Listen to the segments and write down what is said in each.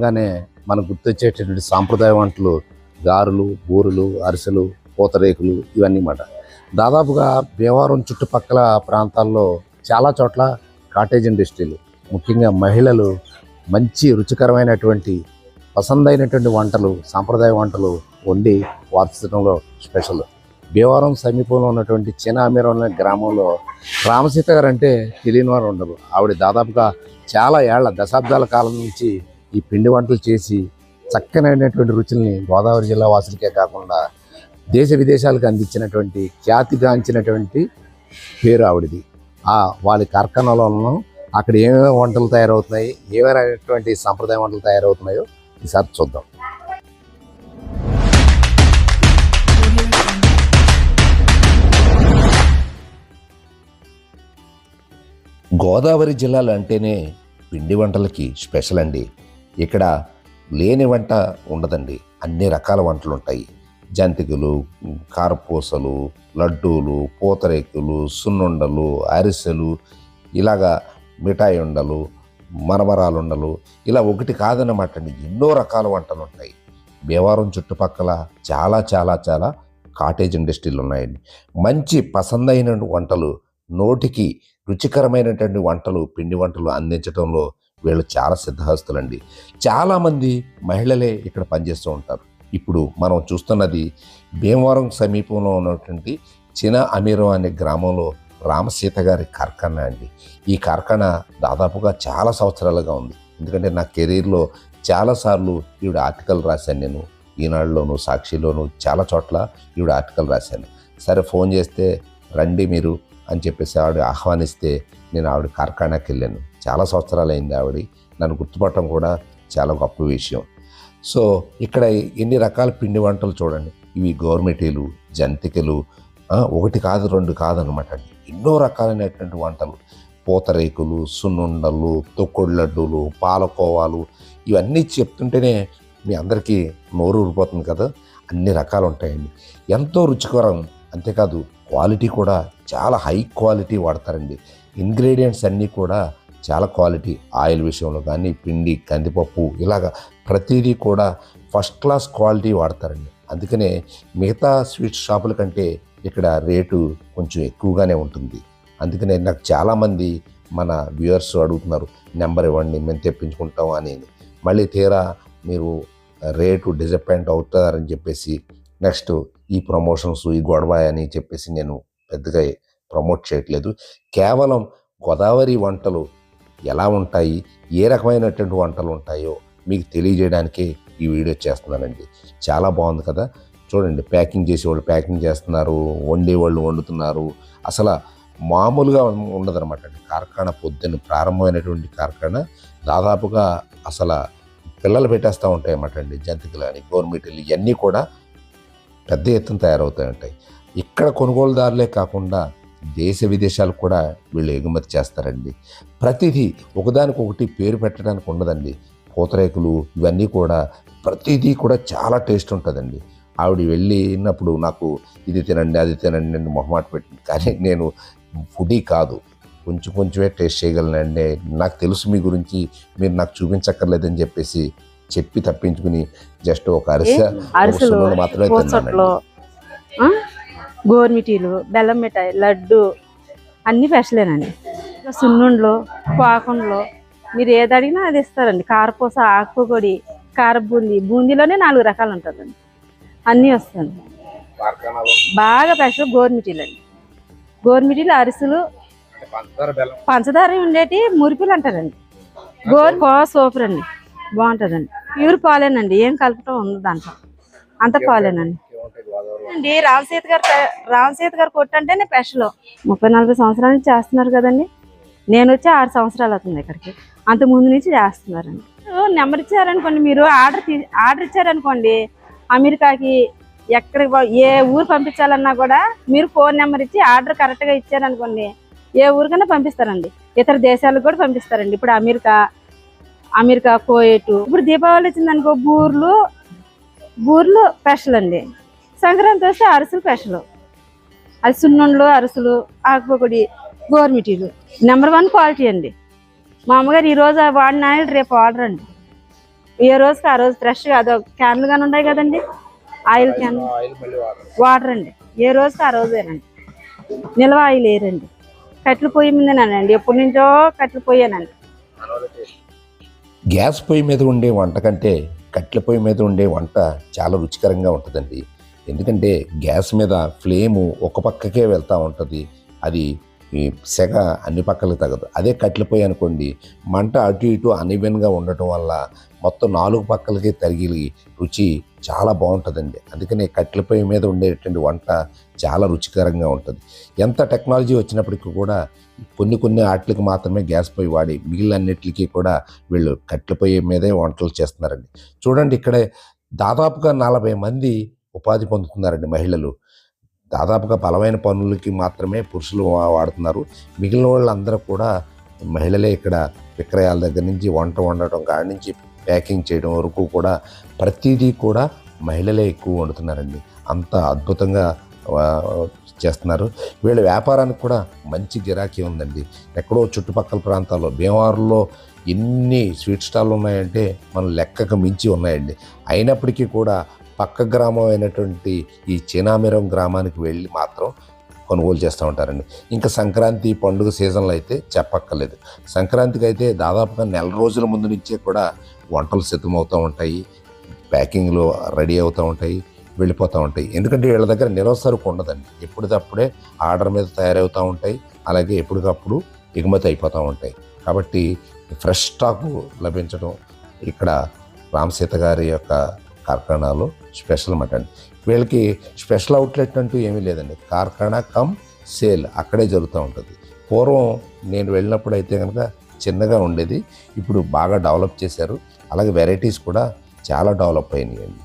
అనగానే మనకు గుర్తొచ్చేటటువంటి సాంప్రదాయ వంటలు గారెలు బూరెలు అరిసెలు పూతరేకులు ఇవన్నీ మాట. దాదాపుగా భీమవరం చుట్టుపక్కల ప్రాంతాల్లో చాలా చోట్ల కాటేజ్ ఇండస్ట్రీలు ముఖ్యంగా మహిళలు మంచి రుచికరమైనటువంటి పసందైనటువంటి వంటలు సాంప్రదాయ వంటలు వండి వార్చడంలో స్పెషల్ భీమవరం సమీపంలో ఉన్నటువంటి చినామీరం అనే గ్రామంలో రామసీత గారు అంటే తెలియని వారు ఉండరు. ఆవిడ దాదాపుగా చాలా ఏళ్ళ దశాబ్దాల కాలం నుంచి ఈ పిండి వంటలు చేసి చక్కనైనటువంటి రుచుల్ని గోదావరి జిల్లా వాసులకే కాకుండా దేశ విదేశాలకు అందించినటువంటి ఖ్యాతిగాంచినటువంటి పేరు ఆవిడది. ఆ వాళ్ళ కార్ఖానాలలో అక్కడ ఏమేమి వంటలు తయారవుతున్నాయి ఏమైనటువంటి సంప్రదాయ వంటలు తయారవుతున్నాయో ఈసారి చూద్దాం. గోదావరి జిల్లాలు అంటేనే పిండి వంటలకి స్పెషల్ అండి. ఇక్కడ లేని వంట ఉండదండి. అన్ని రకాల వంటలు ఉంటాయి. జంతికలు కారపూసలు లడ్డూలు పూతరేకులు సున్నుండలు అరిసెలు ఇలాగా మిఠాయి ఉండలు మరమరాలుండలు ఇలా ఒకటి కాదన్నమాట అండి. ఎన్నో రకాల వంటలు ఉంటాయి. భీమవరం చుట్టుపక్కల చాలా చాలా చాలా కాటేజ్ ఇండస్ట్రీలు ఉన్నాయండి. మంచి పసందైన వంటలు నోటికి రుచికరమైనటువంటి వంటలు పిండి వంటలు అందించడంలో వీళ్ళు చాలా సిద్ధహస్తులండి. చాలామంది మహిళలే ఇక్కడ పనిచేస్తూ ఉంటారు. ఇప్పుడు మనం చూస్తున్నది భీమవరం సమీపంలో ఉన్నటువంటి చిన అమీరం అనే గ్రామంలో రామసీత గారి కార్ఖానా అండి. ఈ కార్ఖానా దాదాపుగా చాలా సంవత్సరాలుగా ఉంది. ఎందుకంటే నా కెరీర్లో చాలాసార్లు ఈవిడ ఆర్టికల్ రాశాను నేను. ఈనాడులోను సాక్షిలోను చాలా చోట్ల ఈవిడ ఆర్టికల్ రాశాను. సరే ఫోన్ చేస్తే రండి మీరు అని చెప్పేసి ఆవిడ ఆహ్వానిస్తే నేను ఆవిడ కార్ఖానాకి వెళ్ళాను. చాలా సంవత్సరాలు అయింది ఆవిడ. నన్ను గుర్తుపట్టడం కూడా చాలా గొప్ప విషయం. సో ఇక్కడ ఎన్ని రకాల పిండి వంటలు చూడండి. ఇవి గోర్మిటీలు జంతికలు ఒకటి కాదు రెండు కాదనమాట అండి. ఎన్నో రకాలైనటువంటి వంటలు. పూతరేకులు సున్నుండలు తొక్కుడు లడ్డూలు పాలకోవాలు ఇవన్నీ చెప్తుంటేనే మీ అందరికీ నోరు ఊరిపోతుంది కదా. అన్ని రకాలు ఉంటాయండి ఎంతో రుచికరం అంతేకాదు క్వాలిటీ కూడా చాలా హై క్వాలిటీ వాడతారండి. ఇంగ్రీడియంట్స్ అన్నీ కూడా చాలా క్వాలిటీ. ఆయిల్ విషయంలో కానీ పిండి కందిపప్పు ఇలాగ ప్రతిదీ కూడా ఫస్ట్ క్లాస్ క్వాలిటీ వాడతారండి. అందుకనే మిగతా స్వీట్ షాపుల కంటే ఇక్కడ రేటు కొంచెం ఎక్కువగానే ఉంటుంది. అందుకనే నాకు చాలామంది మన వ్యూయర్స్ అడుగుతున్నారు నెంబర్ ఇవ్వండి మేము తెప్పించుకుంటాం అని. మళ్ళీ తీరా మీరు రేటు డిసప్పాయింట్ అవుతారని చెప్పేసి నెక్స్ట్ ఈ ప్రమోషన్స్ ఈ గొడవ అని చెప్పేసి నేను పెద్దగా ప్రమోట్ చేయట్లేదు. కేవలం గోదావరి వంటలు ఎలా ఉంటాయి? ఏ రకమైనటువంటి వంటలు ఉంటాయో మీకు తెలియజేయడానికే ఈ వీడియో చేస్తున్నానండి. చాలా బాగుంది కదా? చూడండి ప్యాకింగ్ చేసేవాళ్ళు ప్యాకింగ్ చేస్తున్నారు వండేవాళ్ళు వండుతున్నారు. అసలు మామూలుగా ఉండదన్నమాట అండి. కార్ఖానా పొద్దున్న ప్రారంభమైనటువంటి కార్ఖానా దాదాపుగా అసలు పిల్లలు పెట్టేస్తూ ఉంటాయి అన్నమాట అండి. జంతికలు అని గవర్నమెంట్లు ఇవన్నీ కూడా పెద్ద ఎత్తున తయారవుతాయి ఉంటాయి. ఇక్కడ కొనుగోలుదారులే కాకుండా దేశ విదేశాలకు కూడా వీళ్ళు ఎగుమతి చేస్తారండి. ప్రతిదీ ఒకదానికొకటి పేరు పెట్టడానికి ఉండదండి. పూతరేకులు ఇవన్నీ కూడా ప్రతిదీ కూడా చాలా టేస్ట్ ఉంటుందండి. ఆవిడ వెళ్ళినప్పుడు నాకు ఇది తినండి అది తినండి అని మొహమాట పెట్టింది. కానీ నేను ఫుడీ కాదు. కొంచెం కొంచెమే టేస్ట్ చేయగలనండి. నాకు తెలుసు మీ గురించి మీరు నాకు చూపించక్కర్లేదని చెప్పేసి చెప్పి తప్పించుకుని జస్ట్ ఒక అరిసె మాత్రమే ఆ, గోరుమిటీలు బెల్లం మిఠాయి లడ్డు అన్ని స్పెషలేనండి. ఇంకా సున్నుండ్లు పాకుండ్లు మీరు ఏది అడిగినా అది ఇస్తారండి. కారపూస ఆకుపొడి కార బూందీ బూందీలోనే నాలుగు రకాలు ఉంటుందండి. అన్నీ కార్ఖానాలో బాగా స్పెషల్ గోరుమిటీలు అండి గోరుమిటీలు అరిసెలు పంచదార ఉండేటి మురిపిలు అంటారండి. గోరు పో సూపర్ అండి బాగుంటుందండి. ప్యూర్ పాలేనండి. ఏం కలపటం ఉంది దాంట్లో. అంత పాలేనండి. అండి రామసీత గారు రామసీత గారు కొట్టు అంటేనే స్పెషల్ ముప్పై నలభై సంవత్సరాల నుంచి చేస్తున్నారు కదండి. నేను వచ్చి ఆరు సంవత్సరాలు అవుతుంది ఇక్కడికి. అంత ముందు నుంచి చేస్తున్నారండి. నెంబర్ ఇచ్చారనుకోండి మీరు. ఆర్డర్ తీ ఆర్డర్ ఇచ్చారనుకోండి అమెరికాకి ఎక్కడికి ఏ ఊరు పంపించాలన్నా కూడా మీరు ఫోన్ నెంబర్ ఇచ్చి ఆర్డర్ కరెక్ట్గా ఇచ్చారనుకోండి ఏ ఊరికైనా పంపిస్తారండి. ఇతర దేశాలకు కూడా పంపిస్తారండి. ఇప్పుడు అమెరికా అమెరికా కోయేటు. ఇప్పుడు దీపావళి వచ్చిందనుకో బూర్లు బూర్లు స్పెషల్ అండి సంక్రాంతి వస్తే అరిసెలు స్పెషల్. అది సున్నుండ్లు అరిసెలు ఆకుపొడి గోర్మిటీలు నెంబర్ వన్ క్వాలిటీ అండి. మా అమ్మగారు ఈరోజు వాడిన ఆయిల్ రేపు ఆర్డర్ అండి. ఏ రోజుకి ఆ రోజు ఫ్రెష్గా అదో క్యాన్లు కానీ ఉన్నాయి కదండి. ఆయిల్ క్యాన్ వాటర్ అండి. ఏ రోజుకి ఆ రోజేనండి. నిల్వ ఆయిల్ వేయరండి కట్టెల పొయ్యి మీదనండి ఎప్పటి నుంచో కట్టెల పొయ్యేనండి. గ్యాస్ పొయ్యి మీద ఉండే వంట కంటే కట్టెల పొయ్యి మీద ఉండే వంట చాలా రుచికరంగా ఉంటుందండి. ఎందుకంటే గ్యాస్ మీద ఫ్లేము ఒక పక్కకే వెళ్తూ ఉంటుంది. అది ఈ సెగ అన్ని పక్కలకు తగదు. అదే కట్టెల పొయ్యి అనుకోండి మంట అటు ఇటు అన్ఈవెన్గా ఉండటం వల్ల మొత్తం నాలుగు పక్కలకి తగిలి రుచి చాలా బాగుంటుందండి. అందుకనే కట్టెల పొయ్యి మీద ఉండేటువంటి వంట చాలా రుచికరంగా ఉంటుంది. ఎంత టెక్నాలజీ వచ్చినప్పటికీ కూడా కొన్ని కొన్ని ఆటలకు మాత్రమే గ్యాస్ పొయ్యి వాడి మిగిలినన్నిటికీ కూడా వీళ్ళు కట్టెల పొయ్యి మీదే వంటలు చేస్తున్నారండి. చూడండి ఇక్కడే దాదాపుగా నలభై మంది ఉపాధి పొందుతున్నారండి మహిళలు. దాదాపుగా బలమైన పనులకి మాత్రమే పురుషులు వాడుతున్నారు. మిగిలిన వాళ్ళందరూ కూడా మహిళలే ఇక్కడ విక్రయాల దగ్గర నుంచి వంట వండటం కాడి నుంచి ప్యాకింగ్ చేయడం వరకు కూడా ప్రతిదీ కూడా మహిళలే ఎక్కువ వండుతున్నారండి. అంత అద్భుతంగా చేస్తున్నారు. వీళ్ళ వ్యాపారానికి కూడా మంచి గిరాకీ ఉందండి. ఎక్కడో చుట్టుపక్కల ప్రాంతాల్లో భీమవరంలో ఎన్ని స్వీట్ స్టాల్లు ఉన్నాయంటే మనం లెక్కకు మించి ఉన్నాయండి. అయినప్పటికీ కూడా పక్క గ్రామం అయినటువంటి ఈ చినామిరం గ్రామానికి వెళ్ళి మాత్రం కొనుగోలు చేస్తూ ఉంటారండి. ఇంకా సంక్రాంతి పండుగ సీజన్లో అయితే చెప్పక్కర్లేదు. సంక్రాంతికి అయితే దాదాపుగా నెల రోజుల ముందు నుంచే కూడా వంటలు సిద్ధమవుతూ ఉంటాయి. ప్యాకింగ్లో రెడీ అవుతూ ఉంటాయి. వెళ్ళిపోతూ ఉంటాయి. ఎందుకంటే వీళ్ళ దగ్గర నిల్వ సరుకు ఉండదండి. ఎప్పటికప్పుడే ఆర్డర్ మీద తయారవుతూ ఉంటాయి. అలాగే ఎప్పటికప్పుడు ఎగుమతి అయిపోతూ ఉంటాయి. కాబట్టి ఫ్రెష్ స్టాకు లభించడం ఇక్కడ రామసీత గారి యొక్క కార్ఖానాలో స్పెషల్ మటన్. అండి వీళ్ళకి స్పెషల్ అవుట్లెట్ అంటూ ఏమీ లేదండి. కార్ఖానా కమ్ సేల్ అక్కడే జరుగుతూ ఉంటుంది. పూర్వం నేను వెళ్ళినప్పుడు అయితే కనుక చిన్నగా ఉండేది. ఇప్పుడు బాగా డెవలప్ చేశారు. అలాగే వెరైటీస్ కూడా చాలా డెవలప్ అయినాయండి.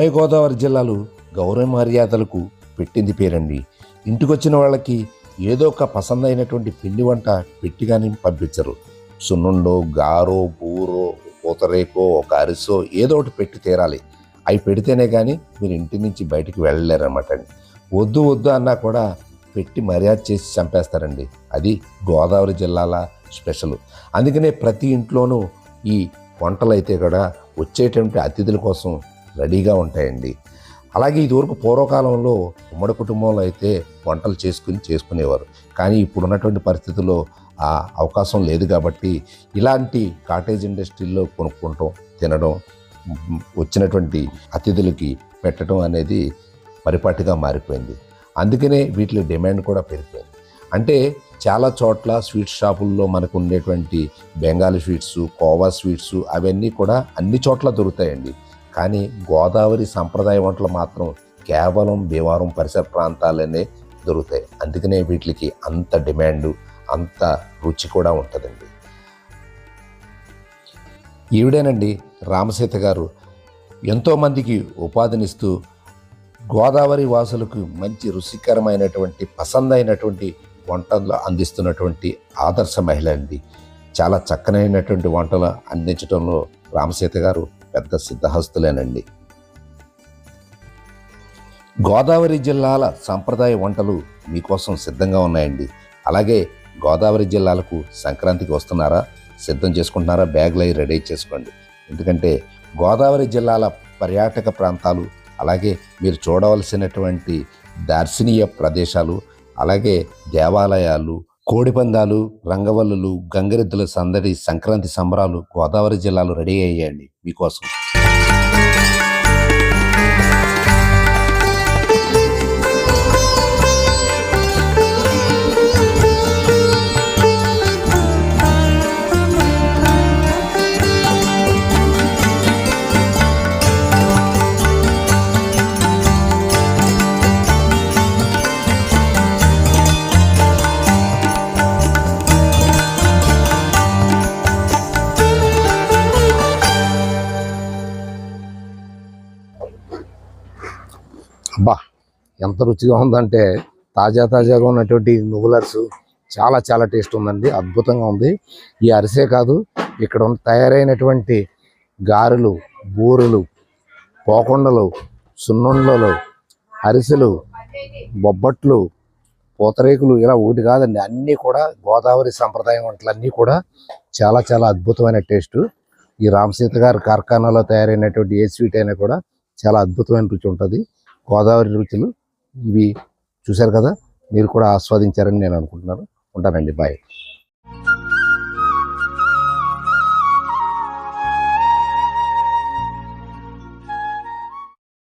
ఉభయ గోదావరి జిల్లాలు గౌరవ మర్యాదలకు పెట్టింది పేరండి. ఇంటికొచ్చిన వాళ్ళకి ఏదో ఒక పసందైనటువంటి పిండి వంట పెట్టి కానీ పంపించరు. సున్నుండో గారో బూరో పూతరేకో ఒక అరిసో ఏదో ఒకటి పెట్టి తీరాలి. అవి పెడితేనే కానీ మీరు ఇంటి నుంచి బయటికి వెళ్ళలేరన్నమాట అండి. వద్దు వద్దు అన్నా కూడా పెట్టి మర్యాద చేసి చంపేస్తారండి. అది గోదావరి జిల్లాల స్పెషల్. అందుకనే ప్రతి ఇంట్లోనూ ఈ వంటలు అయితే కూడా వచ్చేటువంటి అతిథుల కోసం రెడీగా ఉంటాయండి. అలాగే ఇదివరకు పూర్వకాలంలో ఉమ్మడి కుటుంబంలో అయితే వంటలు చేసుకుని చేసుకునేవారు. కానీ ఇప్పుడు ఉన్నటువంటి పరిస్థితుల్లో ఆ అవకాశం లేదు కాబట్టి ఇలాంటి కాటేజ్ ఇండస్ట్రీల్లో కొనుక్కుంటాం తినడం వచ్చినటువంటి అతిథులకి పెట్టడం అనేది పరిపాటిగా మారిపోయింది. అందుకనే వీటిలో డిమాండ్ కూడా పెరిగిపోయింది. అంటే చాలా చోట్ల స్వీట్ షాపుల్లో మనకు ఉండేటువంటి బెంగాలీ స్వీట్స్ కోవా స్వీట్స్ అవన్నీ కూడా అన్ని చోట్ల దొరుకుతాయండి. కానీ గోదావరి సంప్రదాయ వంటలు మాత్రం కేవలం భీమవరం పరిసర ప్రాంతాలనే దొరుకుతాయి. అందుకనే వీటికి అంత డిమాండ్ అంత రుచి కూడా ఉంటుందండి. ఈవిడేనండి రామసీత గారు ఎంతోమందికి ఉపాధినిస్తూ గోదావరి వాసులకు మంచి రుచికరమైనటువంటి పసందైనటువంటి వంటలు అందిస్తున్నటువంటి ఆదర్శ మహిళ అండి. చాలా చక్కనైనటువంటి వంటలు అందించడంలో రామసీత గారు పెద్ద సిద్ధహస్తులేనండి. గోదావరి జిల్లాల సాంప్రదాయ వంటలు మీకోసం సిద్ధంగా ఉన్నాయండి. అలాగే గోదావరి జిల్లాలకు సంక్రాంతికి వస్తున్నారా? సిద్ధం చేసుకుంటున్నారా? బ్యాగులు అవి రెడీ చేసుకోండి. ఎందుకంటే గోదావరి జిల్లాల పర్యాటక ప్రాంతాలు అలాగే మీరు చూడవలసినటువంటి దార్శనీయ ప్రదేశాలు అలాగే దేవాలయాలు కోడిపందాలు రంగవల్లులు గంగిరెద్దుల సందడి సంక్రాంతి సంబరాలు గోదావరి జిల్లాలో రెడీ అయ్యాయండి మీకోసం. ఎంత రుచిగా ఉందంటే తాజా తాజాగా ఉన్నటువంటి నువ్వులర్సు చాలా చాలా టేస్ట్ ఉందండి. అద్భుతంగా ఉంది. ఈ అరిసే కాదు ఇక్కడ ఉన్న తయారైనటువంటి గారెలు బూరెలు పోకొండలు సున్నుండలు అరిసెలు బొబ్బట్లు పూతరేకులు ఇలా ఒకటి కాదండి. అన్నీ కూడా గోదావరి సంప్రదాయం వంటలన్నీ కూడా చాలా చాలా అద్భుతమైన టేస్ట్. ఈ రామసీత గారి కార్ఖానాలో తయారైనటువంటి ఏ స్వీట్ అయినా కూడా చాలా అద్భుతమైన రుచి ఉంటుంది. గోదావరి రుచులు ఇవి చూశారు కదా? మీరు కూడా ఆస్వాదించారని నేను అనుకుంటున్నాను. ఉంటానండి. బాయ్.